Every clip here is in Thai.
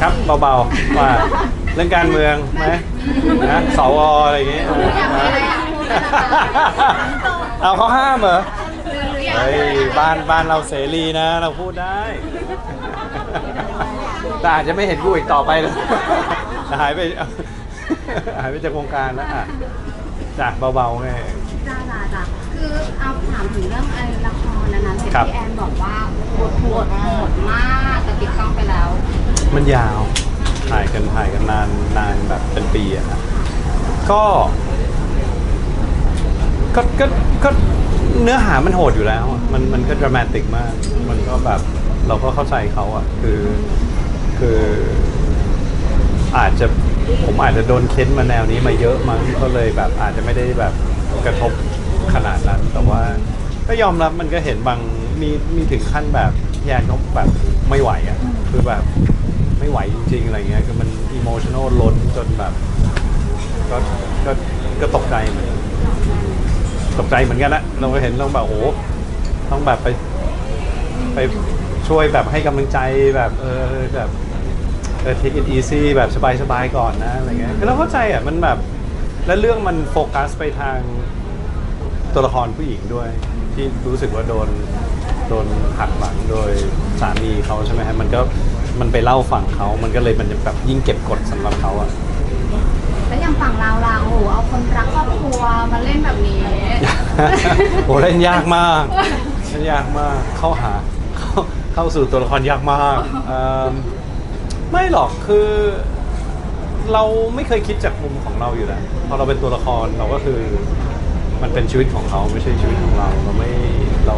ครับเบาๆว่าเรื่องการเมืองไหมนะสวอะไรอย่างเงี้ยเอาเขาห้ามเหรอเฮ้ยบ้านบ้านเราเสรีนะ เราพูดได้แต่อาจจะไม่เห็นกูอีกต่อไปเลยหายไปหายไปจากวงการแล้วอะจ้ะเบาๆไงจ้าจ้าจ้าคือเอาถามถึงเรื่องไอ้ละครนั้นๆเห็นครับพี่แอนบอกว่าโหดโหดโหดมากแต่ปิดกล้องไปแล้ว มันยาวถ่ายกันถ่ายกันนานนานแบบเป็นปีอะครับก็ก็ก็ก็เนื้อหามันโหดอยู่แล้วอะมันมันก็ดรามาติกมาก มันก็แบบเราก็เข้าใจเขาอะ คือคือ อาจจะผมอาจจะโดนเค้นมาแนวนี้มาเยอะมั้งก็เลยแบบอาจจะไม่ได้แบบกระทบขนาดนั้น แต่ว่าก็ยอมรับมันก็เห็นบางมีมีถึงขั้นแบบพี่แอนเขาแบบไม่ไหวอะ คือแบบ ไม่ไหวจริงๆอะไรเงี้ยคือมันอิโมชั่นอลล้นจนแบบก็ก็ก็ตกใจเหมือนตกใจเหมือนกันนะเราก็เห็นต้องแบบโอ้ต้องแบบไป ไปช่วยแบบให้กำลังใจแบบเออแบบเออ take it easy แบบสบายๆก่อนนะอะไรเงี้ยคือเราเข้าใจอะมันแบบแล้วเรื่องมันโฟกัสไปทางตัวละครผู้หญิงด้วย ที่รู้สึกว่าโดนโดนหักหลังโดยสามีเขาใช่ไหมฮะมันก็ มันไปเล่าฝั่งเขา มันก็เลยมันแบบยิ่งเก็บกดสำหรับเขาอะแล้วอย่างฝั่งเราล่ะโอ้โหเอาคนรักครอบครัวมาเล่นแบบนี้โหเล่นยากมากเล่นยากมากเข้าหาเข้าเข้าสู่ตัวละครยากมากเอิ่มไม่หรอกคือ เราไม่เคยคิดจากมุมของเราอยู่แล้วพอเราเป็นตัวละครเราก็คือ มันเป็นชีวิตของเขาไม่ใช่ชีวิตของเราเราไม่เรา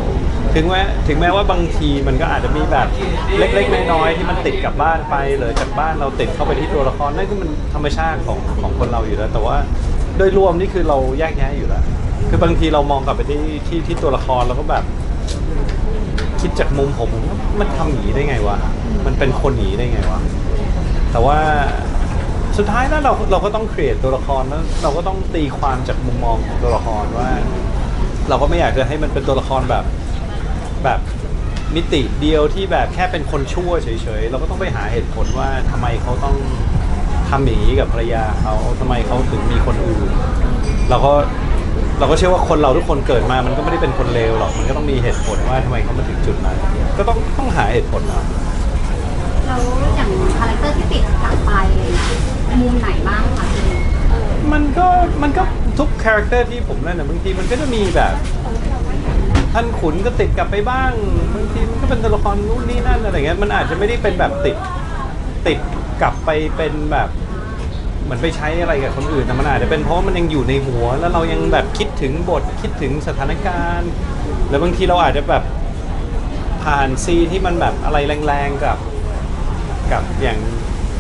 ถึงแม้ถึงแม้ว่าบางทีมันก็อาจจะมีแบบเล็กๆน้อยๆที่มันติดกลับบ้านไปหรือจากบ้านเราติดเข้าไปที่ตัวละครนั่นคือมันธรรมชาติของของคนเราอยู่แล้ว แต่ว่าโดยรวมนี่คือเราแยกแยะอยู่แล้วคือบางทีเรามองกลับไปที่ที่ที่ตัวละครเราก็แบบคิดจากมุมผมมันทำหนีได้ไงวะมันเป็นคนหนีได้ไงวะแต่ว่าสุดท้ายแล้วเราเราก็ต้องเครีเอทตัวละครแล้วเราก็ต้องตีความจาก มุมมองของตัวละครว่า เราก็ไม่อยากจะให้มันเป็นตัวละครแบบแบบมิติเดียวที่แบบแค่เป็นคนชั่วเฉยๆ เราก็ต้องไปหาเหตุผลว่าทำไมเขาต้องทำอย่างนี้กับภรรยาเขาทำไมเขาถึงมีคนอื่น เราก็เราก็เชื่อว่าคนเราทุกคนเกิดมา มันก็ไม่ได้เป็นคนเลวหรอก มันก็ต้องมีเหตุผลว่าทำไมเขามาถึงจุดนั้น ก็ต้องต้องหาเหตุผลเอาแล้วอย่างคาแรคเตอร์ที่ติดกลับไปอะไรอย่างเลยมุมไหนบ้างคะพี่มันก็มันก็ ทุกคาแรคเตอร์ที่ผมเล่นนะบางทีมันก็จะมีแบบ ท่านขุนก็ติดกลับไปบ้างบางทีมันก็เป็นตัวละครนู่นนี่นั่นอะไรเงี้ยมันอาจจะไม่ได้เป็นแบบติดติดกลับไปเป็นแบบเหมือนไปใช้อะไรกับคนอื่นแต่มันอาจจะเป็นเพราะมันยังอยู่ในหัว แล้วเรายังแบบคิดถึงบทคิดถึงสถานการณ์แล้วบางทีเราอาจจะแบบผ่านซีที่มันแบบอะไรแรงๆกับกับอย่าง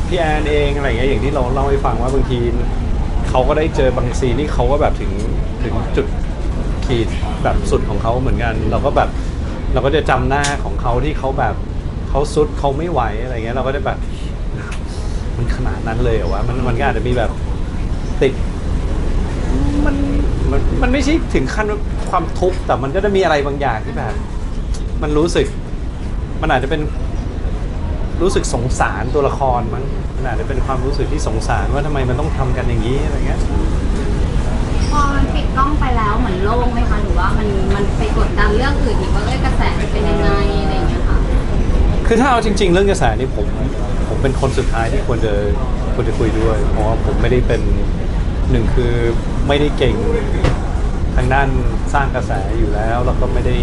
พี่แอนเองอะไรเงี้ยอย่างที่เราเล่าให้ฟังว่าบางที เขาก็ได้เจอบางซีนที่เขาก็แบบถึงถึงจุดขีดแบบสุดของเขาเหมือนกัน เราก็แบบเราก็จะจำหน้าของเขาที่เขาแบบเขาสุดเขาไม่ไหวอะไรเงี้ยเราก็ได้แบบ มันขนาดนั้นเลยเหรอวะมันมันก็อาจจะมีแบบติดมันมันมันไม่ใช่ถึงขั้นความทุกข์แต่มันก็จะมีอะไรบางอย่างที่แบบ มันรู้สึก มันอาจจะเป็น รู้สึกสงสารตัวละครมั้งมันอาจจะเป็นความรู้สึกที่สงสารว่าทำไมมันต้องทำกันอย่างนี้อะไรเงี้ย พอมันปิดกล้องไปแล้วเหมือนโล่งไหมคะหรือว่ามันมันไปกดดันเรื่องอื่นอีกว่าเอ้ยกระแสเป็นยังไงอะไรอย่างเงี้ยค่ะคือถ้าเอาจริง ๆ เรื่องกระแสนี่ผมผมเป็นคนสุดท้ายที่ควรจะควรจะคุยด้วย เพราะว่าผมไม่ได้เป็นหนึ่งคือไม่ได้เก่งทางด้านสร้างกระแสอยู่แล้ว แล้วก็ไม่ได้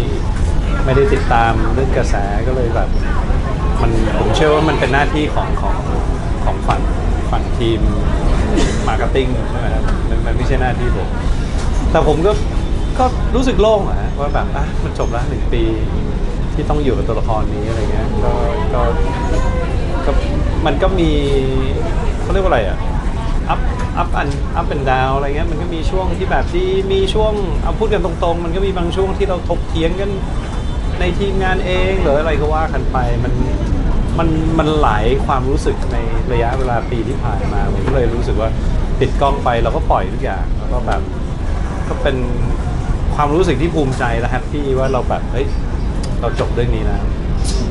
ไม่ได้ติดตามเรื่องกระแสก็เลยแบบ มันผมเชื่อว่ามันเป็นหน้าที่ของของของฝั่งฝั่งทีมมาร์เก็ตติ้งใช่ไหมครับมันมันไม่ใช่หน้าที่ผมแต่ผมก็ก็รู้สึกโล่งอะว่าแบบอะมันจบแล้วหนึ่งปีที่ต้องอยู่กับตัวละครนี้อะไรเงี้ยก็ก็ก็มันก็มีเขาเรียกว่าอะไรอะอัพอัพอันอัพเป็นดาวอะไรเงี้ยมันก็มีช่วงที่แบบที่มีช่วงเอาพูดกันตรงๆ มันก็มีบางช่วงที่เราถกเถียงกันในทีมงานเองหรืออะไรก็ว่ากันไปมัน มันมันหลายความรู้สึกในระยะเวลาปีที่ผ่านมาผมก็เลยรู้สึกว่าปิดกล้องไปเราก็ปล่อยทุกอย่างแล้วก็แบบก็เป็นความรู้สึกที่ภูมิใจและแฮปปี้ว่าเราแบบเฮ้ยเราจบเรื่องนี้แล้ว ช่วง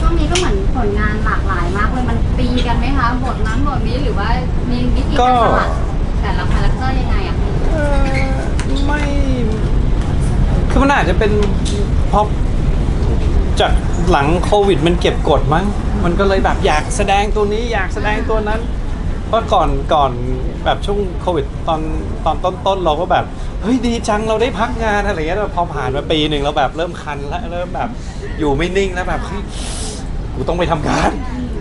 ช่วงนี้ก็เหมือนผลงานหลากหลายมากเลยมันตีกันไหมคะบทนั้นบทนี้หรือว่ามีวิธีการสลัดแต่ละคาแรคเตอร์ยังไงอะพี่เอ่อไม่ คือมันอาจจะเป็นเพราะ จากหลังโควิดมันเก็บกดมั้ง มันก็เลยแบบอยากแสดงตัวนี้อยากแสดงตัวนั้น เพราะก่อนก่อนแบบช่วงโควิดตอนตอนต้นๆเราก็แบบเฮ้ยดีจังเราได้พักงานอะไรเงี้ยแต่พอผ่านมาปีหนึ่งเราแบบเริ่มคันแล้วเริ่มแบบอยู่ไม่นิ่งแล้วแบบเฮ้ยกูต้องไปทำงาน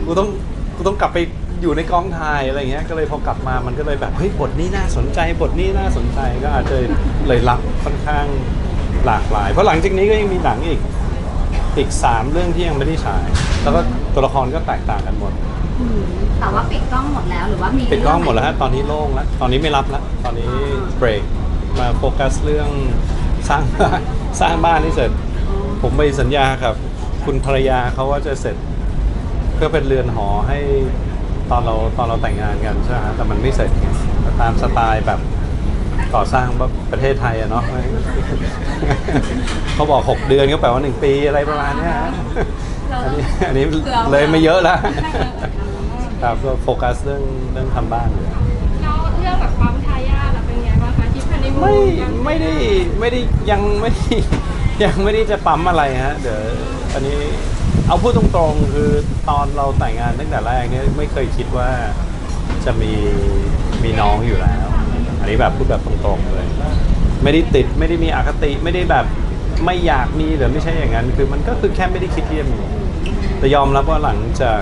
กูต้องกูต้องกลับไปอยู่ในกองถ่ายอะไรเงี้ย ก็เลยพอกลับมามันก็เลยแบบเฮ้ยบทนี้น่าสนใจบทนี้น่าสนใจก็อาจจะเลยรับค่อนข้างหลากหลาย เพราะหลังจากนี้ก็ยังมีหนังอีก อีกสามเรื่องที่ยังไม่ได้ฉาย แล้วก็ตัวละครก็แตกต่างกันหมด อืมแต่ว่าปิดกล้องหมดแล้วหรือว่ามีปิดกล้องหมดแล้วฮะตอนนี้โล่งแล้วตอนนี้ไม่รับแล้วตอนนี้เบรกมาโฟกัสเรื่องสร้างบ้านสร้างบ้านที่เสร็จ ผมไปสัญญากับ คุณภรรยาเขาว่าจะเสร็จ เพื่อเป็นเรือนหอให้ตอนเราตอนเราแต่งงานกันใช่ไหมฮะแต่มันไม่เสร็จไงตามสไตล์แบบ ก่อสร้างแบบประเทศไทยอะเนาะเขาบอก 6 เดือนก็แปลว่า 1 ปีอะไรประมาณเนี้ยฮะอันนี้อันนี้เลยไม่เยอะแล้วครับก็โฟกัสเรื่องเรื่องทำบ้านอยู่แล้วเรื่องแบบปั๊มทายาทอะเป็นไงบ้างคะทริปฮันนีมูนไม่ยังไม่ได้ไม่ได้ยังไม่ได้ยังไม่ได้จะปั๊มอะไรฮะเดี๋ยวอันนี้เอาพูดตรงๆ คือตอนเราแต่งงานตั้งแต่แรกเนี่ยไม่เคยคิดว่าจะมีมีน้องอยู่แล้ว อันนี้แบบพูดแบบตรงๆเลย ไม่ได้ติดไม่ได้มีอคติไม่ได้แบบไม่อยากมีหรือไม่ใช่อย่างนั้น คือมันก็คือแค่ไม่ได้คิดที่จะมีแต่ยอมรับว่าหลังจาก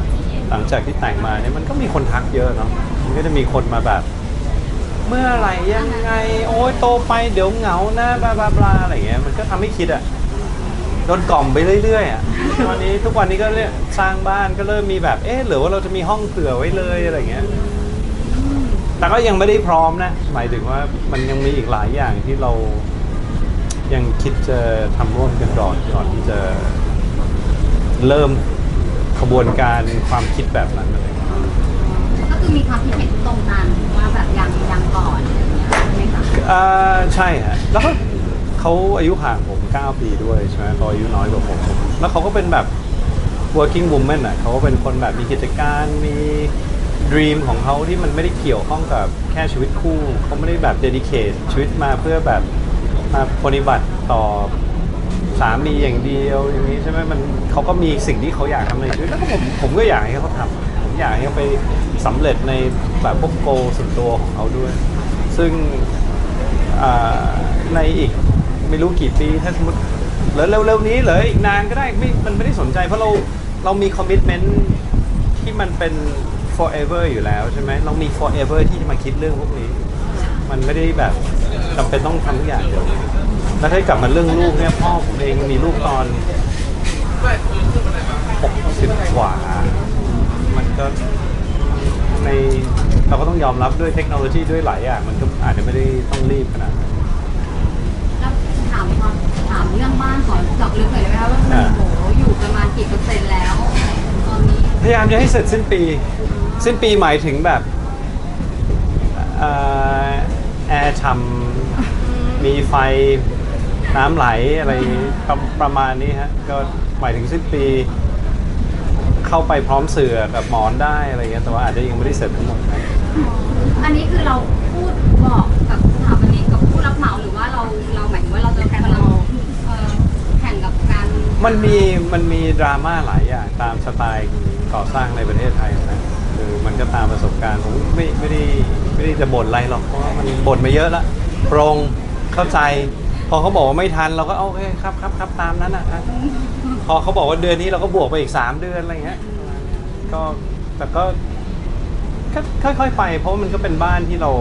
หลังจากที่แต่งมาเนี่ยมันก็มีคนทักเยอะเนาะมันก็จะมีคนมาแบบ เมื่อไหร่ยังไง โอ้ยโตไปเดี๋ยวเหงานะบลาบลาบลาอะไรอย่างเงี้ยมันก็ทำให้คิดอะโดนกล่อมไปเรื่อยๆอะตอนนี้ทุกวันนี้ก็เรียกสร้างบ้านก็เริ่มมีแบบเอ๊ะหรือว่าเราจะมีห้องเผื่อไว้เลยอะไรอย่างเงี้ย แต่ก็ยังไม่ได้พร้อมนะ หมายถึงว่ามันยังมีอีกหลายอย่างที่เรายังคิดจะทำร่วมกันก่อนก่อนที่จะเริ่มขบวนการความคิดแบบนั้นอะไรเงี้ยก็คือมีความคิดเห็นตรงกันว่าแบบยังยังก่อนอะไรอย่างเงี้ยใช่ไหมคะอ่าใช่ฮะแล้วก็เขาอายุห่างผม 9 ปีด้วยใช่ไหมเขาอายุน้อยกว่าผม แล้วเขาก็เป็นแบบ working woman อะเขาก็เป็นคนแบบมีกิจการมี dream ของเขาที่มันไม่ได้เกี่ยวข้องกับแค่ชีวิตคู่เขาไม่ได้แบบ dedicate ชีวิตมาเพื่อแบบมาปฏิบัติต่อสามีอย่างเดียวอย่างนี้ใช่ไหมมันเขาก็มีสิ่งที่เขาอยากทำในชีวิตแล้วก็ผมผมก็อยากให้เขาทำผมอยากให้เขาไปสำเร็จในแบบพวกโกส่วนตัวของเขาด้วย ซึ่งในอีกไม่รู้กี่ปีถ้าสมมติเหลือเร็วๆนี้เหลืออีกนานก็ได้ไม่มันไม่ได้สนใจเพราะเราเรามีคอมมิชเมนต์ที่มันเป็น forever อยู่แล้วใช่ไหมเรามี forever ที่จะมาคิดเรื่องพวกนี้ มันไม่ได้แบบจำเป็นต้องทำทุกอย่างเดียวแล้วถ้ากลับมาเรื่องลูกเนี่ยพ่อผมเองมีลูกตอน60กว่า มันก็ในเราก็ต้องยอมรับด้วยเทคโนโลยีด้วยหลายอย่างมันก็อาจจะไม่ได้ต้องรีบขนาดนั้นแล้วถามความถามเรื่องบ้านขอเจาะลึกหน่อยได้ไหมคะว่าอ่าโอ้โหอยู่ประมาณกี่เปอร์เซ็นต์แล้ว ตอนนี้พยายามจะให้เสร็จสิ้นปี สิ้นปีหมายถึงแบบเอ่อแอร์ช่ำมีไฟน้ำไหลอะไรประประมาณนี้ฮะ ก็หมายถึงสิ้นปี เข้าไปพร้อมเสือกับหมอนได้อะไรเงี้ยแต่ว่าอาจจะยังไม่ได้เสร็จทั้งหมดนะอันนี้คือเราพูดบอกกับสถาปนิกกับผู้รับเหมาหรือว่าเราเราหมายถึงว่าเราจะกำลังเอ่อแข่งกับการมันมีมันมีดราม่าหลายอย่างตามสไตล์ก่อสร้างในประเทศไทยนะ คือมันก็ตามประสบการณ์ผมไม่ไม่ได้ไม่ได้จะบ่นอะไรหรอกเพราะว่ามันบ่นมาเยอะละโปรงเข้าใจ พอเขาบอกว่าไม่ทันเราก็โอเคครับครับครับตามนั้นนะครับพอเขาบอกว่าเดือนนี้เราก็บวกไปอีก3เดือนอะไรเงี้ยก็แต่ก็ก็ค่อยๆไป เพราะมันก็เป็นบ้านที่เรา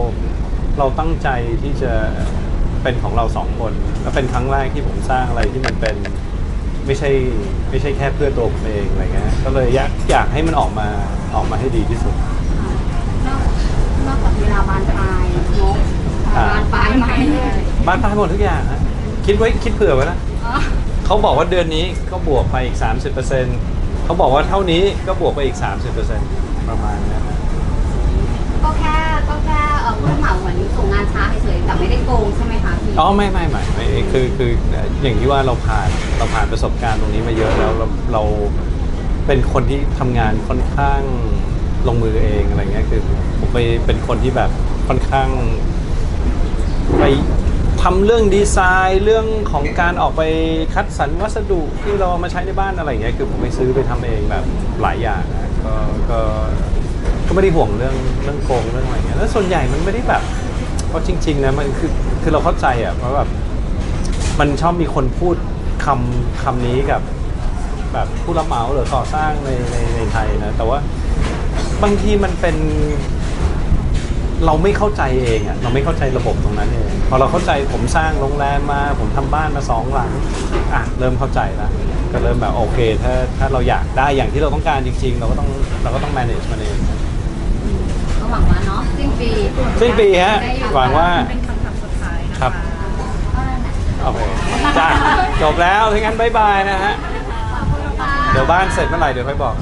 เราตั้งใจที่จะเป็นของเราสองคน แล้วเป็นครั้งแรกที่ผมสร้างอะไรที่มันเป็นไม่ใช่ไม่ใช่แค่เพื่อตัวผมเองอะไรเงี้ยก็เลยอยากอยากให้มันออกมา ออกมาให้ดีที่สุดนอกนอกจากเวลาบานปลายงบอ่า บานปลายไหมบ้านป้ายหมดทุกอย่างฮะคิดไว้คิดเผื่อไว้แล้ว อ๋อเขาบอกว่าเดือนนี้ก็บวกไปอีก 30%เขาบอกว่าเท่านี้ก็บวกไปอีก 30%ประมาณนั้นนะก็แค่ก็แค่เอ่อผู้รับเหมาเหมือนส่งงานช้าเฉยๆแต่ไม่ได้โกงใช่ไหมคะพี่ อ๋อไม่ไม่ไม่ไม่คือคืออย่างที่ว่าเราผ่านเราผ่านประสบการณ์ตรงนี้มาเยอะแล้วเราเรา เป็นคนที่ทำงานค่อนข้างลงมือเองอะไรเงี้ยคือผมไปเป็นคนที่แบบค่อนข้าง ไปทำเรื่องดีไซน์เรื่องของการออกไปคัดสรรวัสดุที่เราเอามาใช้ในบ้านอะไรเงี้ยคือผมไปซื้อไปทำเองแบบหลายอย่างนะก็ก็ก็ไม่ได้ห่วงเรื่องเรื่องโกงเรื่องอะไรเงี้ยแล้วส่วนใหญ่มันไม่ได้แบบเพราะจริงๆนะมันคือคือเราเข้าใจอะเพราะแบบ มันชอบมีคนพูดคำคำนี้กับ แบบผู้รับเหมาหรือก่อสร้างในในในไทยนะ แต่ว่าบางทีมันเป็นเราไม่เข้าใจเองอะเราไม่เข้าใจระบบตรงนั้นเองพอเราเข้าใจผมสร้างโรงแรมมา ผมทำบ้านมาสองหลังอะเริ่มเข้าใจแล้วก็เริ่มแบบโอเค ถ้าถ้าเราอยากได้อย่างที่เราต้องการจริง ๆ เราก็ต้องเราก็ต้อง manage มันเองก็หวังว่าเนาะสิ้นปีสิ้นปีฮะได้อยู่หวังว่าเป็นคำถามสุดท้ายนะะครับโอเคจ้าจบแล้วถ้างั้นบายบายนะฮะ เดี๋ยวบ้านเสร็จเมื่อไหร่เดี๋ยวค่อยบอก